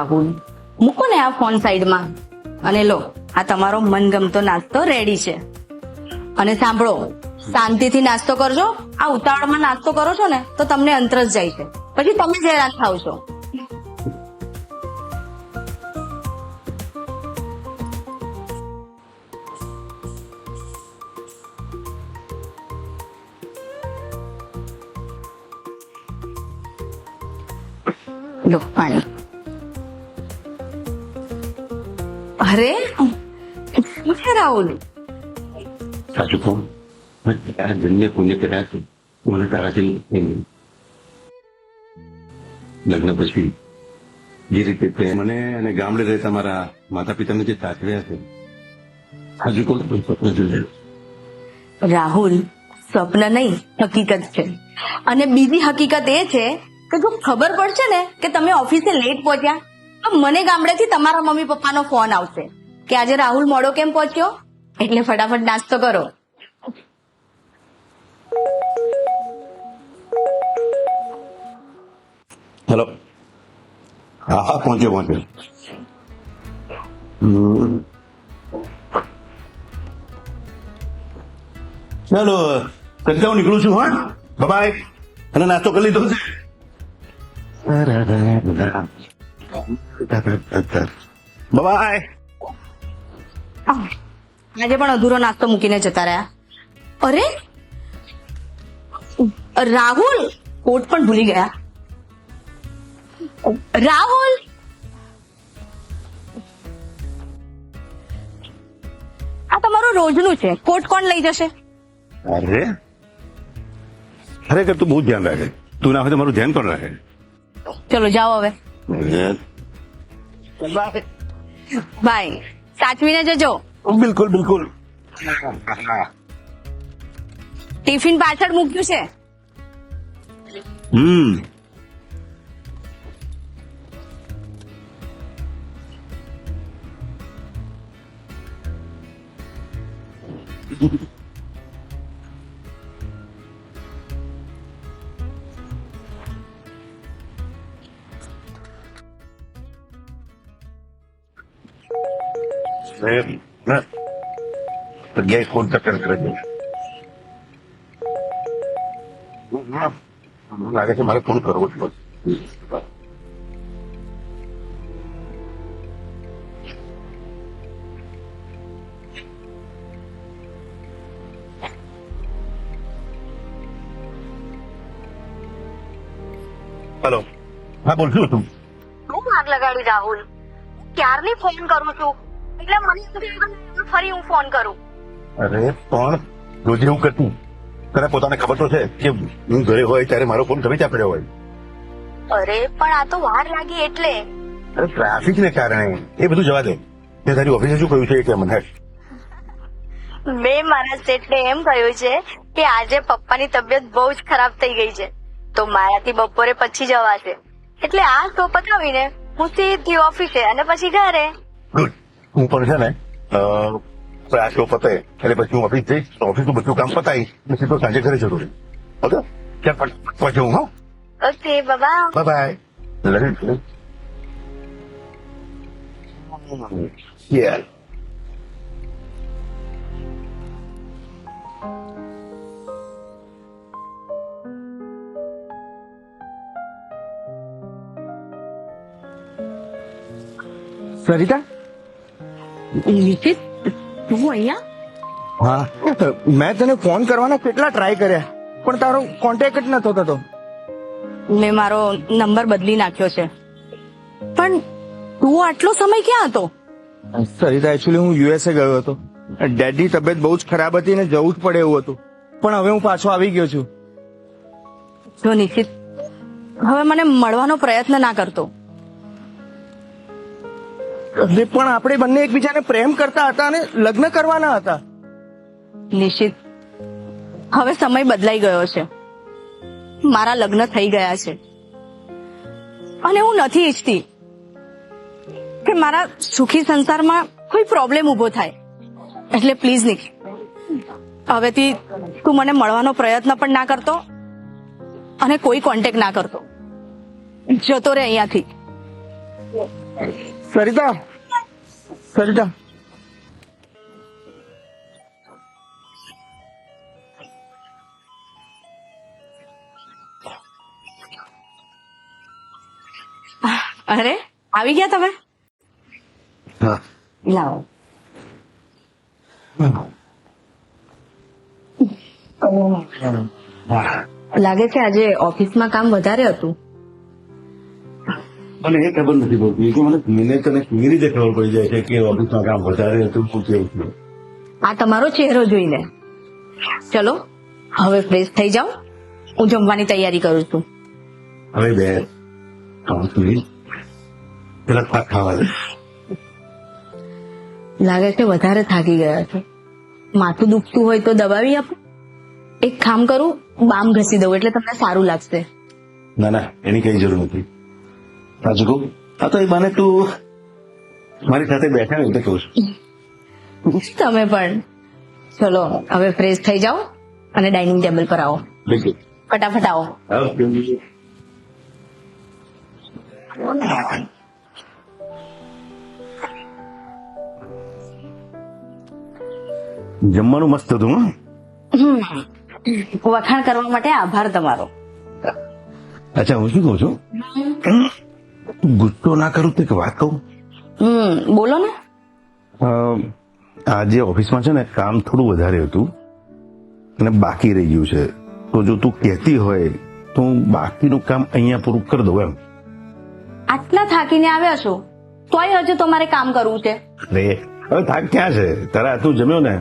રાહુલ મૂકો ને આ ફોન સાઈડમાં. અને લો, આ તમારો મનગમતો નાસ્તો રેડી છે. અને સાંભળો, શાંતિથી નાસ્તો કરજો. આ ઉતાવળમાં નાસ્તો કરો છો ને, તો તમને અંતર જાય છે. પછી તમે જ હેરાન થાવ છો. લો, પાણી. અરે? શું છે રાહુલ? સાચું કહું ધન્ય પુણ્ય કર્યા છે. મને તારાથી લગ્ન પછી જે રીતે પ્રેમ મને અને ગામડે રહેતા મારા માતા પિતાને જે સાચવ્યા છે સાચું કહું તો સ્વપ્ન જોયેલું રાહુલ સ્વપ્ન નહીં હકીકત છે. અને બીજી હકીકત એ છે કે જો ખબર પડશે ને કે તમે ઓફિસે લેટ પહોંચ્યા મને ગામડેથી તમારા મમ્મી પપ્પાનો ફોન આવશે કે આજે રાહુલ મોડો કેમ પહોંચ્યો? એટલે ફટાફટ નાસ્તો કરો. હેલો. હા હા, પહોંચ્યો પહોંચ્યો. ચાલો સદ્યા હું નીકળું છું, હા? બાય અને નાસ્તો કરી લીધો છે? બાય. આજે પણ અધૂરો નાસ્તો મૂકીને જતા રહ્યા. અરે રાહુલ કોટ પણ ભૂલી ગયા. રાહુલ! આ તમારું રોજનું છે. કોટ કોણ લઈ જશે? અરે ખરેખર તું બહુ ધ્યાન રાખે. તું ના હોય તો મારું ધ્યાન કોણ રાખે? ચલો જાઓ હવે. બાય સાચવીને જજો બિલકુલ બિલકુલ ટિફિન પાછળ મૂક્યું છે. હમ જગ્યાએ ફોન ટક્કર કરે છે મને લાગે છે મારે ફોન કરવો જ પડશે હેલો હા બોલ શું તું શું આગ લગાડ્યું રાહુલ. ક્યારની ફોન કરું છું? એટલે મને એમ ફરી હું ફોન કરું. અરે પણ રોજે હું કરતી. તને પોતાને ખબર તો છે કે હું ઘરે હોય ત્યારે મારો ફોન ગમે ત્યાં પડ્યો હોય. અરે પણ આ તો વાર લાગી એટલે. અરે ટ્રાફિક ને કારણે. એ બધું જવા દે. તે તારી ઓફિસે શું કહ્યું છે કે મને? મેં મારા શેઠને એમ કહ્યું છે કે આજે પપ્પાની તબિયત બહુ જ ખરાબ થઈ ગઈ છે. તો મારાથી બપોરે પછી જવાશે. એટલે આ શો પતાવીને હું સીધી ઓફિસે અને પછી ઘરે. ગુડ હું પણ છે ને અ, આ શો પતે એટલે પછી હું ઓફિસ જઈશ ઓફિસનું બધું કામ પતાવી અને સીધો સાંજે ઘરે જતો રહીશ ઓકે ચાલ પછી હું હા ઓકે બાબા bye bye Yeah. Sarita Nishit તું અહીંયા? હા મેં તને ફોન કરવાના કેટલા ટ્રાય કર્યા પણ તારો કોન્ટેક્ટ જ નતો થતો. મેં મારો નંબર બદલી નાખ્યો છે. પણ તું આટલો સમય ક્યાં હતો? સરિતા એકચ્યુઅલી હું યુએસએ ગયો હતો. ડેડની તબિયત બહુ જ ખરાબ હતી ને જવું જ પડે એવું હતું. પણ હવે હું પાછો આવી ગયો છું. જો નિશિત હવે મને મળવાનો પ્રયત્ન ના કરતો. અરે પણ આપણે બંને એકબીજાને પ્રેમ કરતા હતા અને લગ્ન કરવાના હતા. નિશ્ચિત હવે સમય બદલાઈ ગયો છે. મારા લગ્ન થઈ ગયા છે. અને હું નથી ઈચ્છતી કે મારા સુખી સંસારમાં કોઈ પ્રોબ્લેમ ઊભો થાય. એટલે પ્લીઝ નિખિલ, હવેથી તું મને મળવાનો પ્રયત્ન પણ ના કરતો અને કોઈ કોન્ટેક્ટ ના કરતો. જતો રે અહીંયાથી. સરિતા સરિતા અરે આવી ગયા તમે? હા. લાવો. લાગે છે આજે ઓફિસમાં કામ વધારે હતું. મને એ ખબર નથી પડતી. કે મને મિનિટ અને મિનિટે ખબર પડી જાય છે કે ઓફિસમાં કામ વધારે હતું શું કેવું થયું આ તમારો ચહેરો જોઈને. ચલો હવે ફ્રેશ થઈ જાઓ. હું જમવાની તૈયારી કરું છું. હવે બે. પેલા શાક ખાવા દે. લાગે છે વધારે થાકી ગયા છે. માથું દુખતું હોય તો દબાવી આપો. એક કામ કરું બામ ઘસી દઉં એટલે તમને સારું લાગશે. ના ના એની કઈ જરૂર નથી. સાચું આ તો એ બાને તું મારી સાથે બેઠા ને એટલે કહું છું. તમે પણ. ચલો હવે ફ્રેશ થઈ જાઓ અને ડાઇનિંગ ટેબલ પર આવો. ફટાફટ આવો. જમવાનું મસ્ત હતું હં? વખાણ કરવા માટે આભાર તમારો. અચ્છા હું શું કહું છું? ગુસ્સો ના કરું તો એક વાત કહું? હમ બોલો ને. આજે ઓફિસમાં છે ને કામ થોડું વધારે હતું. અને બાકી રહી ગયું છે. તો જો તું કહેતી હોય તો હું બાકીનું કામ અહીંયા પૂરું કરી દઉં એમ. આટલા થાકીને આવ્યા છો? તોય હજુ તમારે કામ કરવું છે. અરે હવે થાક ક્યાં છે? તારા તું જમ્યો ને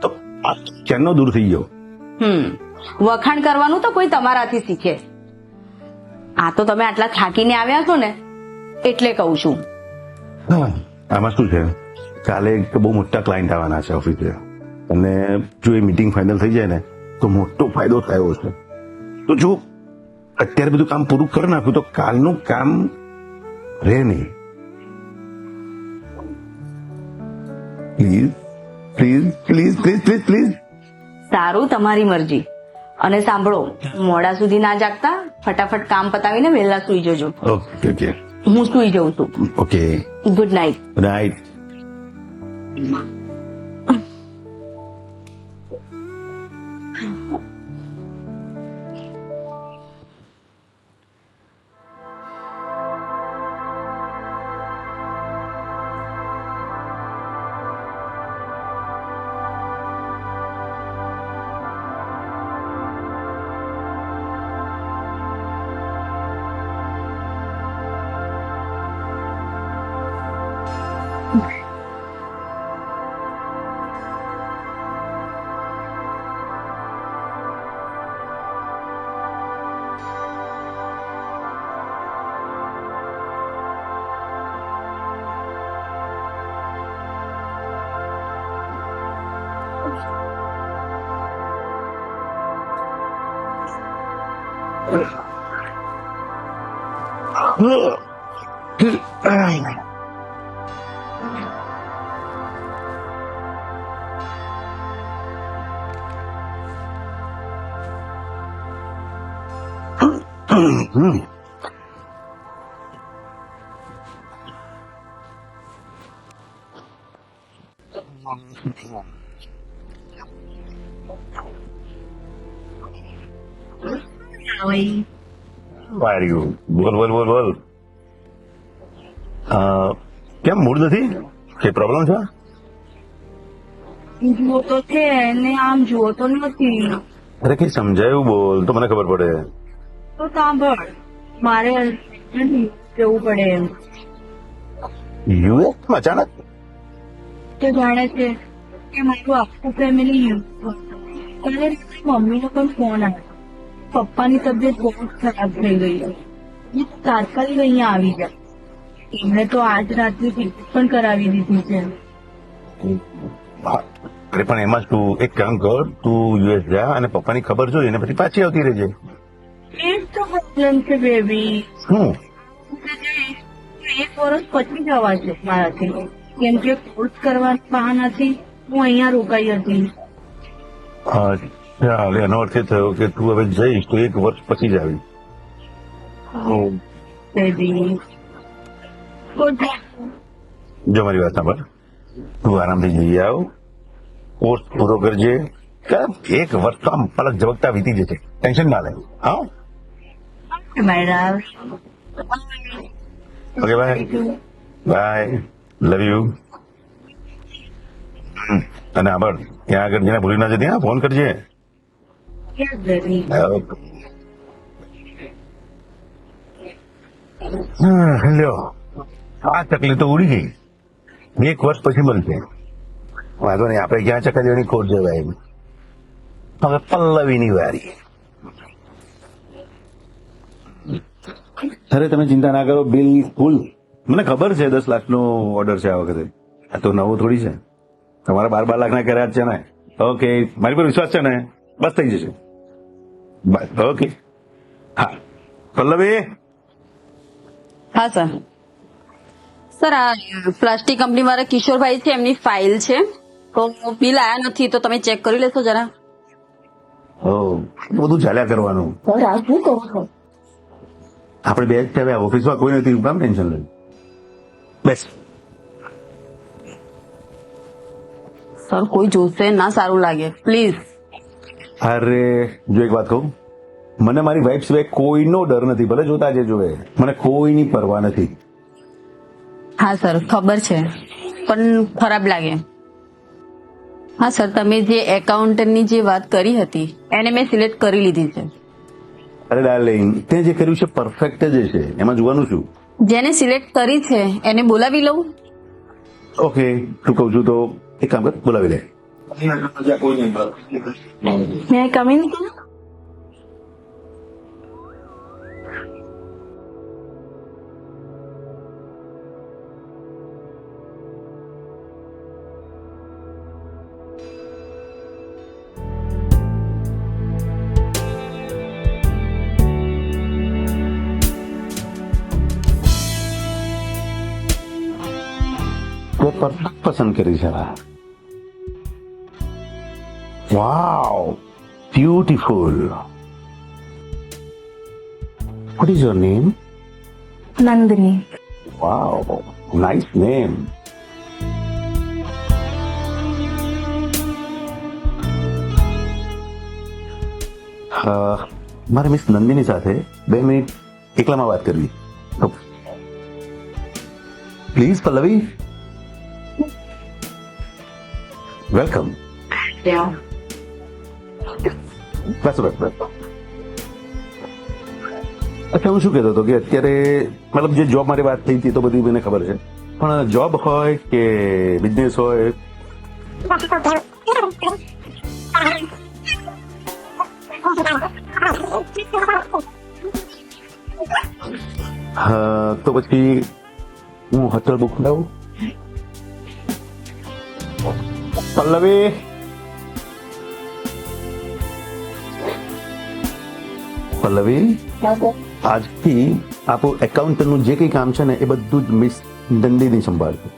તો આ દૂર થઈ ગયો. હમ વખાણ કરવાનું તો કોઈ તમારાથી શીખે. આ તો તમે આટલા થાકીને આવ્યા છો ને એટલે કહું છું. હા, આમાં શું છે? કાલે એક બહુ મોટા ક્લાયન્ટ આવવાના છે ઓફિસે અને જો એ મીટિંગ ફાઇનલ થઈ જાય ને તો મોટો ફાયદો થયો છે તો જો અત્યારે બધું કામ પૂરું કરી નાખ્યું તો કાલનું કામ રહે નહીં. Please please please please please please સારું તમારી મરજી. અને સાંભળો મોડા સુધી ના જાગતા ફટાફટ કામ પતાવીને વહેલા સુઈ જજો. ઓકે ઓકે હું સુઈ જઉં છું. ઓકે ગુડ નાઇટ อะไรน વાર્યું બોલ બોલ બોલ બોલ. કેમ મૂડ નથી? કઈ પ્રોબ્લેમ છે? જુઓ તો છે ને આમ જુઓ તો નથી. અરે કઈ સમજાયું બોલ તો મને ખબર પડે. તો સાંભળ મારે જવું પડે એમ. યુએસ અચાનક? તે જાણે છે કે મારું આખું ફેમિલી કાલે મમ્મીનો પણ ફોન આવ્યો. પપ્પાની તબિયત બહુ ખરાબ થઈ ગઈ એ તાત્કાલિક અહીંયા આવી જાય એમણે તો આજ રાત્રે ટિકિટ પણ કરાવી દીધી છે. અરે પણ એમાં શું? એક કામ કર તું યુએસ જા અને પપ્પાની ખબર જોઈ અને પછી પાછી આવતી રહેજે. તો પ્રોબ્લેમ છે બેબી શું? એક વર્ષ પછી જવા છે મારાથી. કેમ કે કોર્સ કરવાના બહાનાથી હું અહીંયા રોકાઈ હતી. એનો અર્થ એ થયો કે તું હવે જઈશ તો એક વર્ષ પછી જ આવી. બેબી જો મારી વાત સાંભળ. તું આરામથી જઈ આવ. કોર્સ પૂરો કરજે. એક વર્ષ તો આમ પલક ઝબકતા વીતી જશે. ટેન્શન ના લે. હા? Okay bye. Bye. Love you. અને આભાર ત્યાં આગળ જેને ભૂલી ના જતી ફોન કરજે. લ્યો આ તકલીફ તો ઉડી ગઈ એક વર્ષ પછી મળશે વાંધો નહીં આપણે ક્યાં ચકલીઓની ખોટ જવાય હવે પલ્લવીની વારી અરે તમે ચિંતા ના કરો બિલ ફૂલ. મને ખબર છે દસ લાખનો ઓર્ડર છે આ વખતે. આ તો નવો થોડી છે. તમારા બાર બાર લાખના કર્યા જ છે ને. ઓકે મારી પર વિશ્વાસ છે ને? બસ થઈ જશે. બસ ઓકે હા. પલ્લવી? હા સર. સર આ પ્લાસ્ટિક કંપની વાળા કિશોરભાઈ છે એમની ફાઇલ છે. તો બિલ આયા નથી તો તમે ચેક કરી લેશો જરા. ઓ બધું ચાલ્યા કરવાનું. આપણે બે જ છે ઓફિસમાં કોઈ નથી કામ ટેન્શન લઈ બેસ. સર કોઈ જોશે? ના સારું લાગે. પ્લીઝ અરે જો એક વાત કહું મને મારી વાઈફ સિવાય કોઈનો ડર નથી ભલે જોતા જે જોવે મને કોઈની પરવા નથી. હા સર ખબર છે. પણ ખરાબ લાગે. હા સર તમે જે એકાઉન્ટની જે વાત કરી હતી એને મેં સિલેક્ટ કરી લીધી છે. અરે ડાર્લિંગ તે જે કર્યું છે પરફેક્ટ જ છે. એમાં જોવાનું શું? જેને સિલેક્ટ કરી છે એને બોલાવી લઉં? ઓકે તું કહું છું તો એક કામ કર બોલાવી લે. મેં કમિંગ તે પરફેક્ટ પસંદ કરી છે wow beautiful what is your name Nandani wow nice name મારે મિસ નંદિની સાથે બે મિનિટ એકલામાં વાત કરવી પ્લીઝ પલ્લવી વેલકમ બેસો બેસો બેસો અચ્છા હું શું કહેતો હતો કે અત્યારે મતલબ જે જોબ મારી વાત થઈ હતી તો બધી મને ખબર છે. પણ જોબ હોય કે બિઝનેસ હોય? હા, તો પછી હું હોટલ બુક લઉં પલ્લવી. પલ્લવી આજથી આપણું એકાઉન્ટનું જે કંઈ કામ છે ને એ બધું જ મિસ દંડીની સંભાળજો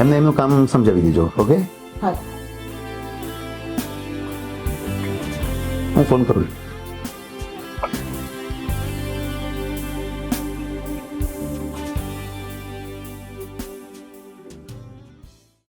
એમને એમનું કામ સમજાવી દીજો ઓકે? હું ફોન કરું છું.